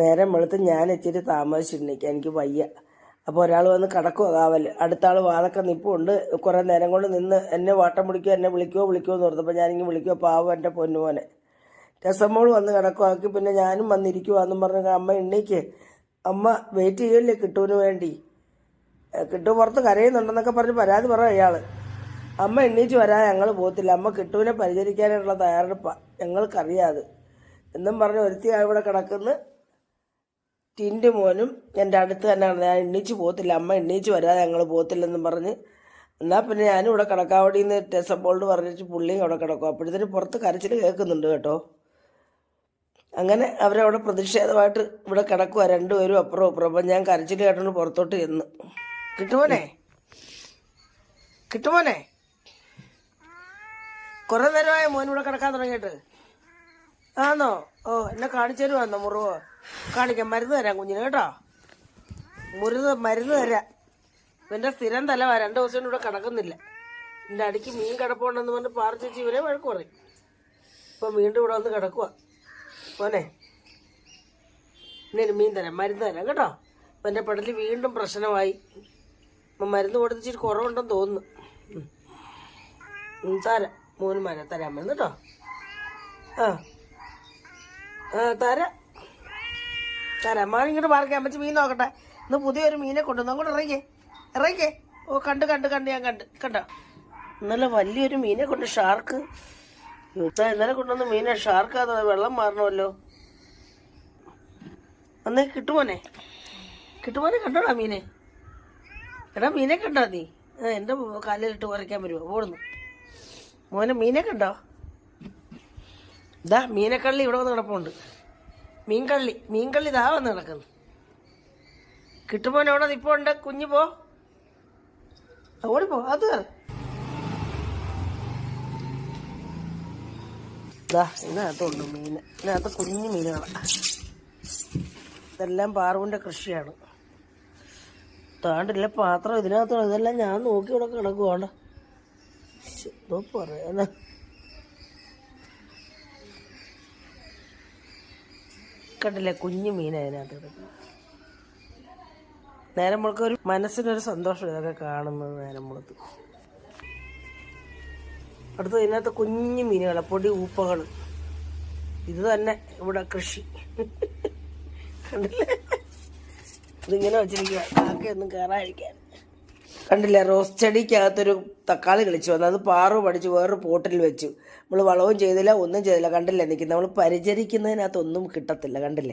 നേരം വെളുത്ത് ഞാൻ ഇച്ചിരി താമസിച്ചിരുന്നിരിക്കുക എനിക്ക് വയ്യ. അപ്പോൾ ഒരാൾ വന്ന് കിടക്കുമോ കാവൽ അടുത്ത ആൾ വാതൊക്കെ നിപ്പുണ്ട്. കുറേ നേരം കൊണ്ട് നിന്ന് എന്നെ വാട്ടം പിടിക്കുക എന്നെ വിളിക്കുമോ വിളിക്കുമോ എന്ന് ഓർത്തപ്പോൾ ഞാനിങ്ങനെ വിളിക്കുമോ പാവം എന്റെ പൊന്നുമോനെ. രസമ്മോൾ വന്ന് കിടക്കുവാക്കി പിന്നെ ഞാനും വന്നിരിക്കുവാന്നും പറഞ്ഞ അമ്മ എണ്ണീക്ക്. അമ്മ വെയിറ്റ് ചെയ്യല്ലേ കിട്ടുവിന് വേണ്ടി? കിട്ടു പുറത്ത് കരയുന്നുണ്ടെന്നൊക്കെ പറഞ്ഞ് പരാതി പറ അയാൾ അമ്മ എണ്ണീച്ച് വരാൻ ഞങ്ങൾ പോകത്തില്ല. അമ്മ കിട്ടുവിനെ പരിചരിക്കാനായിട്ടുള്ള തയ്യാറെടുപ്പാണ് ഞങ്ങൾക്കറിയാതെ എന്നും പറഞ്ഞ് ഒരുത്തി ഇവിടെ കിടക്കുന്നു. ടിന്റെ മോനും എന്റെ അടുത്ത് തന്നെ കിടന്നു. ഞാൻ എണ്ണീച്ച് പോകത്തില്ല. അമ്മ എണ്ണീച്ച് വരാതെ ഞങ്ങൾ പോകത്തില്ലെന്നും പറഞ്ഞ് എന്നാൽ പിന്നെ ഞാനും ഇവിടെ കിടക്കാവടി നിന്ന് ടെസപ്പോൾഡ് പറഞ്ഞിട്ട് പുള്ളിയും അവിടെ കിടക്കും. അപ്പോഴത്തേന് പുറത്ത് കരച്ചിൽ കേൾക്കുന്നുണ്ട് കേട്ടോ. അങ്ങനെ അവരവിടെ പ്രതിഷേധമായിട്ട് ഇവിടെ കിടക്കുക രണ്ടുപേരും അപ്പുറം അപ്പുറം അപ്പം ഞാൻ കരച്ചിൽ കേട്ടോണ്ട് പുറത്തോട്ട് ചെന്ന്. കിട്ടുമോനെ? കിട്ടുമോനെ? കുറേ നേരമായ മോൻ ഇവിടെ കിടക്കാൻ തുടങ്ങിയിട്ട്. ആന്നോ? ഓ എന്നെ കാണിച്ചു തരുവാന്നോ മുറിവ്? കാണിക്കാം മരുന്ന് തരാം കുഞ്ഞിന് കേട്ടോ? മുറിവ് മരുന്ന് തരാം. ഇവന്റെ സ്ഥിരം തല രണ്ടു ദിവസം ഇവിടെ കിടക്കുന്നില്ല. എന്റെ അടിക്ക് മീൻ കിടപ്പുണ്ടെന്ന് പറഞ്ഞ് പാർച്ചിച്ച് ഇവരെ വഴക്ക് പറയും. ഇപ്പൊ വീണ്ടും ഇവിടെ വന്ന് കിടക്കുക പോനെ ഇനി മീൻ തരാം മരുന്ന് തരാം കേട്ടോ? ഇപ്പൊ എന്റെ പടലിൽ വീണ്ടും പ്രശ്നമായി. മരുന്ന് കൊടുത്തിച്ചിട്ട് കുറവുണ്ടെന്ന് തോന്നുന്നു. തരാം. മൂന്ന് മരം തരാൻ മരുന്ന് കേട്ടോ? ആ. തരാം. തരാം. മാറി ഇങ്ങോട്ട് അമ്മച്ചി മീൻ നോക്കട്ടെ. ഇന്ന് പുതിയൊരു മീനെ കൊണ്ടുവന്നു. അങ്ങോട്ട് ഇറങ്ങിക്കേ. ഇറങ്ങിക്കേ. ഓ കണ്ട് കണ്ട് കണ്ട്. ഞാൻ കണ്ട്. കണ്ടോ? ഇന്നലെ വലിയൊരു മീനെ കൊണ്ട് ഷാർക്ക്. ഇന്നലെ കൊണ്ടുവന്ന മീനെ ഷാർക്ക് അത് വെള്ളം മാറണമല്ലോ. അന്നേ കിട്ടുമോനെ? കിട്ടുമോനെ കണ്ടോടാ മീനെ? എടാ മീനെ കണ്ടോ നീ? എന്റെ കാലിലിട്ട് കുറയ്ക്കാൻ വരുമോ ഓടുന്നു. മോനെ മീനെ കണ്ടോ? ഇതാ മീനക്കള്ളി ഇവിടെ വന്ന് കിടപ്പുണ്ട്. മീൻകള്ളി മീൻകള്ളി ഇതാ വന്ന് കിടക്കുന്നു. കിട്ടുമ്പോൾ അവിടെ? നിപ്പുണ്ട് കുഞ്ഞു പോ. ഓടിപ്പോ അത് ഇതാ ഇതിനകത്തുണ്ട് മീൻ. ഇതിനകത്ത് കുഞ്ഞു മീനുകളാണ് ഇതെല്ലാം പാറുവിന്റെ കൃഷിയാണ്. താണ്ടില്ല പാത്രം ഇതിനകത്തുള്ള ഇതെല്ലാം ഞാൻ നോക്കി ഇവിടെ കിടക്കുവാണ്. എന്തോ കണ്ടില്ലേ? കുഞ്ഞു മീൻ അതിനകത്ത് നേരം മുളക്ക് ഒരു മനസ്സിനൊരു സന്തോഷം ഇതൊക്കെ കാണുന്നത് നേരം മുളത്ത് അടുത്ത് ഇതിനകത്ത് കുഞ്ഞു മീനുകളെ പൊടി ഊപ്പകൾ. ഇത് തന്നെ ഇവിടെ കൃഷി. കണ്ടില്ലേ? ഇതിങ്ങനെ വെച്ചിരിക്കുക കാക്കയൊന്നും കയറാതിരിക്കാൻ കണ്ടില്ലേ റോസ് ചെടിക്കകത്തൊരു തക്കാളി കളിച്ചു വന്നു. അത് പാറു പഠിച്ച് വേറൊരു പോട്ടിൽ വെച്ചു. നമ്മൾ വളവും ചെയ്തില്ല ഒന്നും ചെയ്തില്ല. കണ്ടില്ലേ നിൽക്കുന്നത് നമ്മൾ പരിചരിക്കുന്നതിനകത്തൊന്നും കിട്ടത്തില്ല. കണ്ടില്ലേ?